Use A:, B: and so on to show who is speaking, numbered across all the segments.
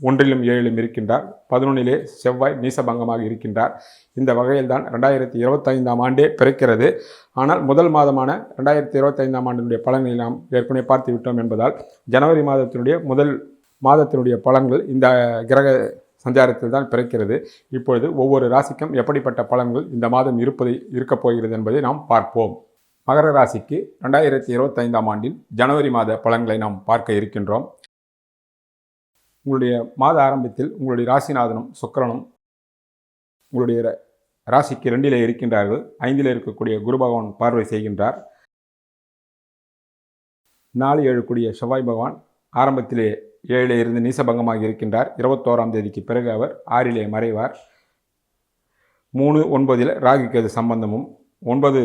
A: ஒன்றிலும் ஏழிலும் இருக்கின்றார். பதினொன்னிலே செவ்வாய் நீசபங்கமாக இருக்கின்றார். இந்த வகையில்தான் ரெண்டாயிரத்தி இருபத்தைந்தாம் ஆண்டே பிறக்கிறது. ஆனால் முதல் மாதமான ரெண்டாயிரத்தி இருபத்தைந்தாம் ஆண்டினுடைய பலன்களை நாம் ஏற்கனவே பார்த்து விட்டோம் என்பதால் ஜனவரி மாதத்தினுடைய முதல் மாதத்தினுடைய பலன்கள் இந்த கிரக சஞ்சாரத்தில் தான் பிறக்கிறது. இப்பொழுது ஒவ்வொரு ராசிக்கும் எப்படிப்பட்ட பலன்கள் இந்த மாதம் இருப்பதை இருக்கப் போகிறது என்பதை நாம் பார்ப்போம். மகர ராசிக்கு ரெண்டாயிரத்தி இருபத்தைந்தாம் ஆண்டில் ஜனவரி மாத பலன்களை நாம் பார்க்க இருக்கின்றோம். உங்களுடைய மாத ஆரம்பத்தில் உங்களுடைய ராசிநாதனும் சுக்கரனும் உங்களுடைய ராசிக்கு ரெண்டிலே இருக்கின்றார்கள். ஐந்தில் இருக்கக்கூடிய குரு பகவான் பார்வை செய்கின்றார். நாலு ஏழு கூடிய செவ்வாய் பகவான் ஆரம்பத்திலே ஏழிலே இருந்து நீசபங்கமாக இருக்கின்றார். இருபத்தோராம் தேதிக்கு பிறகு அவர் ஆறிலே மறைவார். மூணு ஒன்பதில் ராகுக்கு கேது சம்பந்தமும் ஒன்பது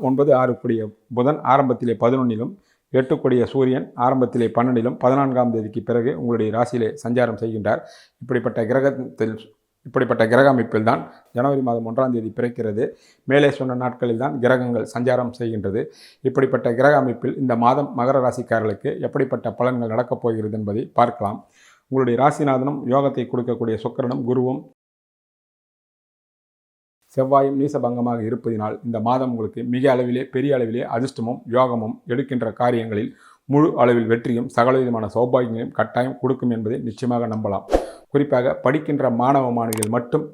A: ஒன்பது ஆறு கூடிய புதன் ஆரம்பத்திலே பதினொன்னிலும் எட்டு சூரியன் ஆரம்பத்திலே பன்னெண்டிலும் பதினான்காம் தேதிக்கு பிறகு உங்களுடைய ராசியிலே சஞ்சாரம் செய்கின்றார். இப்படிப்பட்ட கிரகத்தில் இப்படிப்பட்ட கிரக அமைப்பில் தான் ஜனவரி மாதம் ஒன்றாம் தேதி பிறக்கிறது. மேலே சொன்ன நாட்களில் தான் கிரகங்கள் சஞ்சாரம் செய்கின்றது. இப்படிப்பட்ட கிரக அமைப்பில் இந்த மாதம் மகர ராசிக்காரர்களுக்கு எப்படிப்பட்ட பலன்கள் நடக்கப் போகிறது என்பதை பார்க்கலாம். உங்களுடைய ராசிநாதனும் யோகத்தை கொடுக்கக்கூடிய சுக்கரனும் குருவும் செவ்வாயும் நீசபங்கமாக இருப்பதினால் இந்த மாதம் உங்களுக்கு மிக அளவிலே பெரிய அளவிலே அதிர்ஷ்டமும் யோகமும் எடுக்கின்ற காரியங்களில் முழு அளவில் வெற்றியும் சகலவிதமான சௌபாகியங்களையும் கட்டாயம் கொடுக்கும் என்பதை நிச்சயமாக நம்பலாம். குறிப்பாக படிக்கின்ற மாணவ மாணவிகள் மட்டும்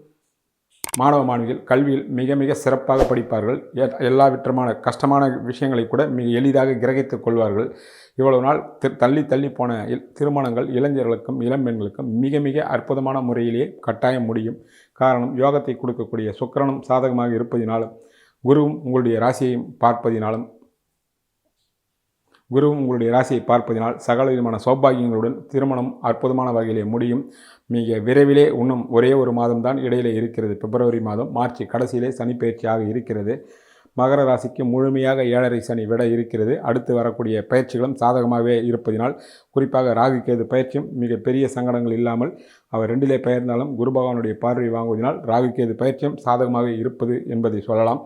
A: மாணவ மாணவிகள் கல்வியில் மிக மிக சிறப்பாக படிப்பார்கள். எ- எல்லா கஷ்டமான விஷயங்களை கூட மிக எளிதாக கிரகித்துக் கொள்வார்கள். இவ்வளவு நாள் தள்ளி தள்ளி போன திருமணங்கள் இளைஞர்களுக்கும் இளம்பெண்களுக்கும் மிக மிக அற்புதமான முறையிலேயே கட்டாயம் முடியும். காரணம் யோகத்தை கொடுக்கக்கூடிய சுக்கரனும் சாதகமாக இருப்பதினாலும் குருவும் உங்களுடைய ராசியையும் பார்ப்பதினாலும் குருவும் உங்களுடைய ராசியை பார்ப்பதினால் சகல விதமான சௌபாகியங்களுடன் திருமணம் அற்புதமான வகையிலே முடியும். மிக விரைவிலே இன்னும் ஒரே ஒரு மாதம்தான் இடையிலே இருக்கிறது. பிப்ரவரி மாதம் மார்ச் கடைசியிலே சனி இருக்கிறது. மகர ராசிக்கு முழுமையாக ஏழரை சனி விட இருக்கிறது. அடுத்து வரக்கூடிய பயிற்சிகளும் சாதகமாகவே இருப்பதினால் குறிப்பாக ராகு கேது பயிற்சியும் மிக பெரிய சங்கடங்கள் இல்லாமல் அவர் ரெண்டிலே பெயர்ந்தாலும் குரு பகவானுடைய பார்வை வாங்குவதனால் ராகு பயிற்சியும் சாதகமாக இருப்பது என்பதை சொல்லலாம்.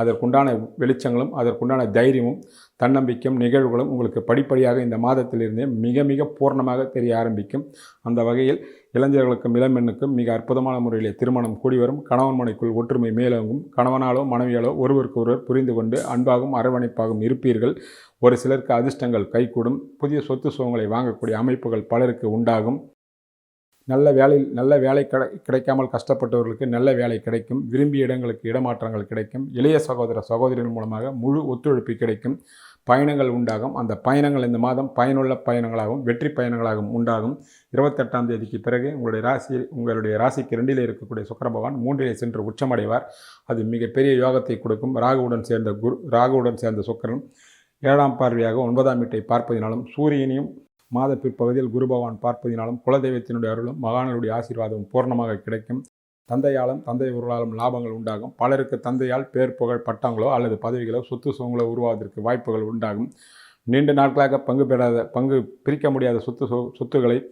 A: அதற்குண்டான வெளிச்சங்களும் அதற்குண்டான தைரியமும் தன்னம்பிக்கையும் நிகழ்வுகளும் உங்களுக்கு படிப்படியாக இந்த மாதத்திலிருந்தே மிக மிக பூர்ணமாக தெரிய ஆரம்பிக்கும். அந்த வகையில் இளைஞர்களுக்கும் இளம்பெண்ணுக்கும் மிக அற்புதமான முறையிலே திருமணம் கூடி வரும். கணவன் மனைக்குள் ஒற்றுமை மேலோங்கும். கணவனாலோ மனைவியாலோ ஒருவருக்கு ஒருவர் புரிந்து கொண்டு அன்பாகவும் அரவணைப்பாகவும் இருப்பீர்கள். ஒரு சிலருக்கு அதிர்ஷ்டங்கள் கைகூடும். புதிய சொத்து சுகங்களை வாங்கக்கூடிய அமைப்புகள் பலருக்கு உண்டாகும். நல்ல வேலை நல்ல வேலை கிடை கிடைக்காமல் கஷ்டப்பட்டவர்களுக்கு நல்ல வேலை கிடைக்கும். விரும்பிய இடங்களுக்கு இடமாற்றங்கள் கிடைக்கும். இளைய சகோதர சகோதரிகள் மூலமாக முழு ஒத்துழைப்பு கிடைக்கும். பயணங்கள் உண்டாகும். அந்த பயணங்கள் இந்த மாதம் பயனுள்ள பயணங்களாகவும் வெற்றி பயணங்களாகவும் உண்டாகும். இருபத்தெட்டாம் தேதிக்கு பிறகு உங்களுடைய ராசி உங்களுடைய ராசிக்கு ரெண்டிலே இருக்கக்கூடிய சுக்கர பகவான் மூன்றிலே சென்று உச்சமடைவார். அது மிகப்பெரிய யோகத்தை கொடுக்கும். ராகுவுடன் சேர்ந்த குரு ராகுவுடன் சேர்ந்த சுக்கரன் ஏழாம் பார்வையாக ஒன்பதாம் வீட்டை பார்ப்பதினாலும் சூரியனையும் மாத பிற்பகுதியில் குரு பகவான் பார்ப்பதினாலும் குலதெய்வத்தினுடைய அருளும் மகானுடைய ஆசீர்வாதமும் பூர்ணமாக கிடைக்கும். தந்தையாலும் தந்தை உருளாலும் லாபங்கள் உண்டாகும். பலருக்கு தந்தையால் பேர் புகழ் பட்டங்களோ அல்லது பதவிகளோ சொத்து சுகங்களோ உருவாவதற்கு வாய்ப்புகள் உண்டாகும். நீண்ட நாட்களாக பங்கு பெறாத பங்கு பிரிக்க முடியாத சொத்து சொ- சொத்துக்களை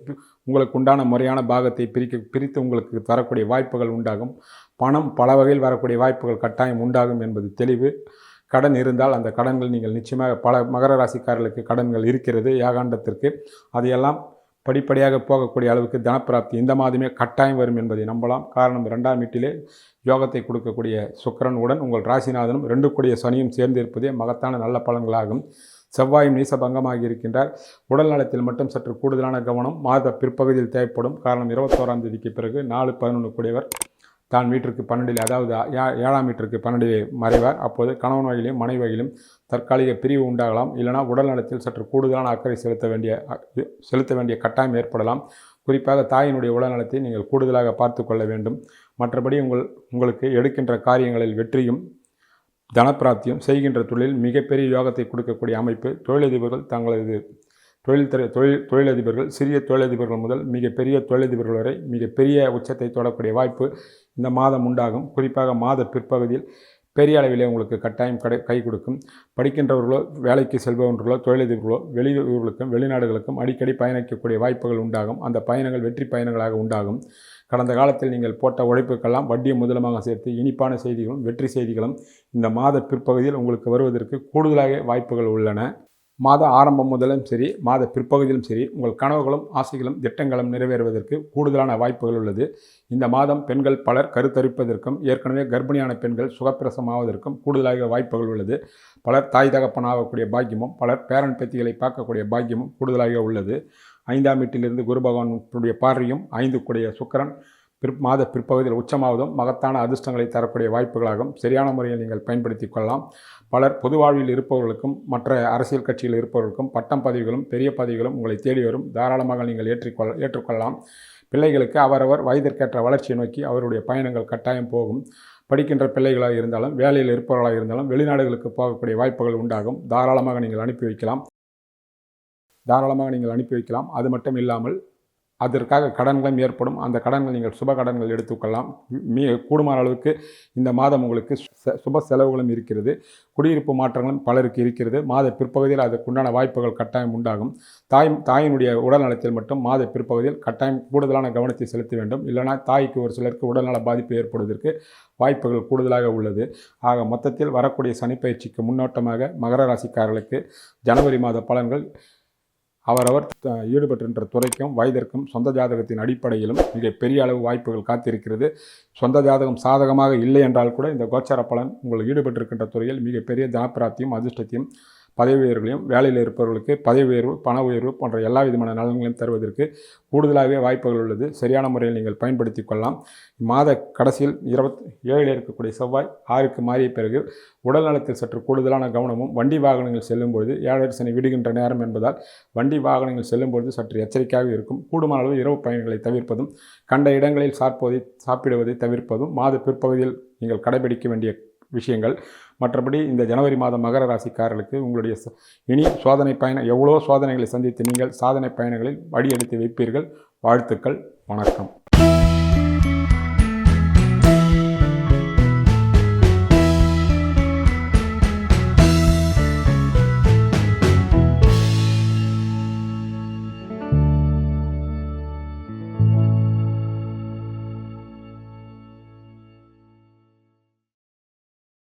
A: உங்களுக்கு உண்டான முறையான பாகத்தை பிரிக்க பிரித்து உங்களுக்கு தரக்கூடிய வாய்ப்புகள் உண்டாகும். பணம் பல வகையில் வரக்கூடிய வாய்ப்புகள் கட்டாயம் உண்டாகும் என்பது தெளிவு. கடன் இருந்தால் அந்த கடன்கள் நீங்கள் நிச்சயமாக பல மகர ராசிக்காரர்களுக்கு கடன்கள் இருக்கிறது யாகாண்டத்திற்கு அதையெல்லாம் படிப்படியாக போகக்கூடிய அளவுக்கு தனப்பிராப்தி இந்த மாதமே கட்டாயம் வரும் என்பதை நம்பலாம். காரணம் ரெண்டாம் வீட்டிலே யோகத்தை கொடுக்கக்கூடிய சுக்கிரன் உடன் உங்கள் ராசிநாதனும் ரெண்டு கூடிய சனியும் சேர்ந்து இருப்பதே மகத்தான நல்ல பலன்களாகும். செவ்வாயும் நீசபங்கமாக இருக்கின்றார். உடல் நலத்தில் மட்டும் சற்று கூடுதலான கவனம் மாத பிற்பகுதியில் தேவைப்படும். காரணம் இருபத்தோராம் தேதிக்கு பிறகு நாலு பதினொன்று கூடியவர் தான் வீட்டிற்கு பன்னெண்டில் அதாவது ஏ- ஏழாம் வீட்டிற்கு பன்னெண்டிலே மறைவார். அப்போது கணவன் வகையிலும் மனைவி வகையிலும் தற்காலிக பிரிவு உண்டாகலாம். இல்லைனா உடல் நலத்தில் சற்று கூடுதலான அக்கறை செலுத்த வேண்டிய செலுத்த வேண்டிய கட்டாயம் ஏற்படலாம். குறிப்பாக தாயினுடைய உடல்நலத்தை நீங்கள் கூடுதலாக பார்த்து கொள்ள வேண்டும். மற்றபடி உங்கள் உங்களுக்கு எடுக்கின்ற காரியங்களில் வெற்றியும் தனப்பிராப்தியும் செய்கின்ற தொழிலில் மிகப்பெரிய யோகத்தை கொடுக்கக்கூடிய அமைப்பு தொழிலதிபர்கள் தங்களது தொழில்துறை தொழில் தொழிலதிபர்கள் சிறிய தொழிலதிபர்கள் முதல் மிகப்பெரிய தொழிலதிபர்கள் வரை மிகப்பெரிய உச்சத்தை தொடக்கூடிய வாய்ப்பு இந்த மாதம் உண்டாகும். குறிப்பாக மாத பிற்பகுதியில் பெரிய அளவிலே உங்களுக்கு கட்டாயம் கடை கை கொடுக்கும். படிக்கின்றவர்களோ வேலைக்கு செல்பவர்களோ தொழிலதிபர்களோ வெளியூர்களுக்கும் வெளிநாடுகளுக்கும் அடிக்கடி பயணிக்கக்கூடிய வாய்ப்புகள் உண்டாகும். அந்த பயணங்கள் வெற்றி பயணங்களாக உண்டாகும். கடந்த காலத்தில் நீங்கள் போட்ட உழைப்புக்கெல்லாம் வட்டியை முதலமாக சேர்த்து இனிப்பான செய்திகளும் வெற்றி செய்திகளும் இந்த மாத பிற்பகுதியில் உங்களுக்கு வருவதற்கு கூடுதலாக வாய்ப்புகள் உள்ளன. மாத ஆரம்பம் முதலும் சரி மாத பிற்பகுதியிலும் சரி உங்கள் கனவுகளும் ஆசைகளும் திட்டங்களும் நிறைவேறுவதற்கு கூடுதலான வாய்ப்புகள் உள்ளது. இந்த மாதம் பெண்கள் பலர் கருத்தரிப்பதற்கும் ஏற்கனவே கர்ப்பிணியான பெண்கள் சுகப்பிரசமாவதற்கும் கூடுதலாக வாய்ப்புகள் உள்ளது. பலர் தாய் தகப்பனாகக்கூடிய பாக்கியமும் பலர் பேரன் பேத்திகளை பார்க்கக்கூடிய பாக்கியமும் கூடுதலாக உள்ளது. ஐந்தாம் வீட்டிலிருந்து குரு பகவானுடைய பார்வையும் ஐந்து கூடிய சுக்கிரன் பிற் மாத பிற்பகுதியில் உச்சமாவதும் மகத்தான அதிர்ஷ்டங்களை தரக்கூடிய வாய்ப்புகளாகும். சரியான முறையில் நீங்கள் பயன்படுத்தி கொள்ளலாம். பலர் பொது வாழ்வில் இருப்பவர்களுக்கும் மற்ற அரசியல் கட்சியில் இருப்பவர்களுக்கும் பட்டம் பதவிகளும் பெரிய பதவிகளும் உங்களை தேடி வரும். தாராளமாக நீங்கள் ஏற்றிக்கொள்ள ஏற்றுக்கொள்ளலாம். பிள்ளைகளுக்கு அவரவர் வயதிற்கேற்ற வளர்ச்சியை நோக்கி அவருடைய பயணங்கள் கட்டாயம் போகும். படிக்கின்ற பிள்ளைகளாக இருந்தாலும் வேலையில் இருப்பவர்களாக இருந்தாலும் வெளிநாடுகளுக்கு போகக்கூடிய வாய்ப்புகள் உண்டாகும். தாராளமாக நீங்கள் அனுப்பி வைக்கலாம். தாராளமாக நீங்கள் அனுப்பி வைக்கலாம். அது மட்டும் இல்லாமல் அதற்காக கடன்களும் ஏற்படும். அந்த கடன்கள் நீங்கள் சுப கடன்கள் எடுத்துக்கொள்ளலாம். மீ கூடுமான அளவுக்கு இந்த மாதம் உங்களுக்கு சுப செலவுகளும் இருக்கிறது. குடியிருப்பு மாற்றங்களும் பலருக்கு இருக்கிறது. மாத பிற்பகுதியில் அதற்குண்டான வாய்ப்புகள் கட்டாயம் உண்டாகும். தாய் தாயினுடைய உடல்நலத்தில் மட்டும் மாத பிற்பகுதியில் கட்டாயம் கூடுதலான கவனத்தை செலுத்த வேண்டும். இல்லைனா தாய்க்கு ஒரு சிலருக்கு உடல்நல பாதிப்பு ஏற்படுவதற்கு வாய்ப்புகள் கூடுதலாக உள்ளது. ஆக மொத்தத்தில் வரக்கூடிய சனிப்பயிற்சிக்கு முன்னோட்டமாக மகர ராசிக்காரர்களுக்கு ஜனவரி மாத பலன்கள் அவரவர் த- துறைக்கும் வயதிற்கும் சொந்த ஜாதகத்தின் அடிப்படையிலும் மிக பெரிய அளவு வாய்ப்புகள் காத்திருக்கிறது. சொந்த ஜாதகம் சாதகமாக இல்லை என்றால் கூட இந்த கோச்சார பலன் உங்கள் ஈடுபட்டிருக்கின்ற துறையில் மிகப்பெரிய தனப்பிராப்தியும் அதிர்ஷ்டத்தையும் பதவி உயர்வுகளையும் வேலையில் இருப்பவர்களுக்கு பதவி உயர்வு பண உயர்வு போன்ற எல்லா விதமான நலன்களையும் தருவதற்கு கூடுதலாகவே வாய்ப்புகள் உள்ளது. சரியான முறையில் நீங்கள் பயன்படுத்தி கொள்ளலாம். மாத கடைசியில் இருபத்தி ஏழில் இருக்கக்கூடிய செவ்வாய் ஆறுக்கு மாறிய பிறகு உடல் நலத்தில் சற்று கூடுதலான கவனமும் வண்டி வாகனங்கள் செல்லும் பொழுது ஏழரை சனி விடுகின்ற நேரம் என்பதால் வண்டி வாகனங்கள் செல்லும் பொழுது சற்று எச்சரிக்கையாக இருக்கும். கூடுமான அளவு இரவு பயணங்களை தவிர்ப்பதும் கண்ட இடங்களில் சாப்பிடுவதை சாப்பிடுவதை தவிர்ப்பதும் மாத பிற்பகுதியில் நீங்கள் கடைபிடிக்க வேண்டிய விஷயங்கள். மற்றபடி இந்த ஜனவரி மாதம் மகர ராசிக்காரர்களுக்கு உங்களுடைய ச- இனி சோதனை பயணம் எவ்வளோ சோதனைகளை சந்தித்து நீங்கள் சாதனை பயணங்களில் வழி எடுத்து வைப்பீர்கள்? வாழ்த்துக்கள். வணக்கம்.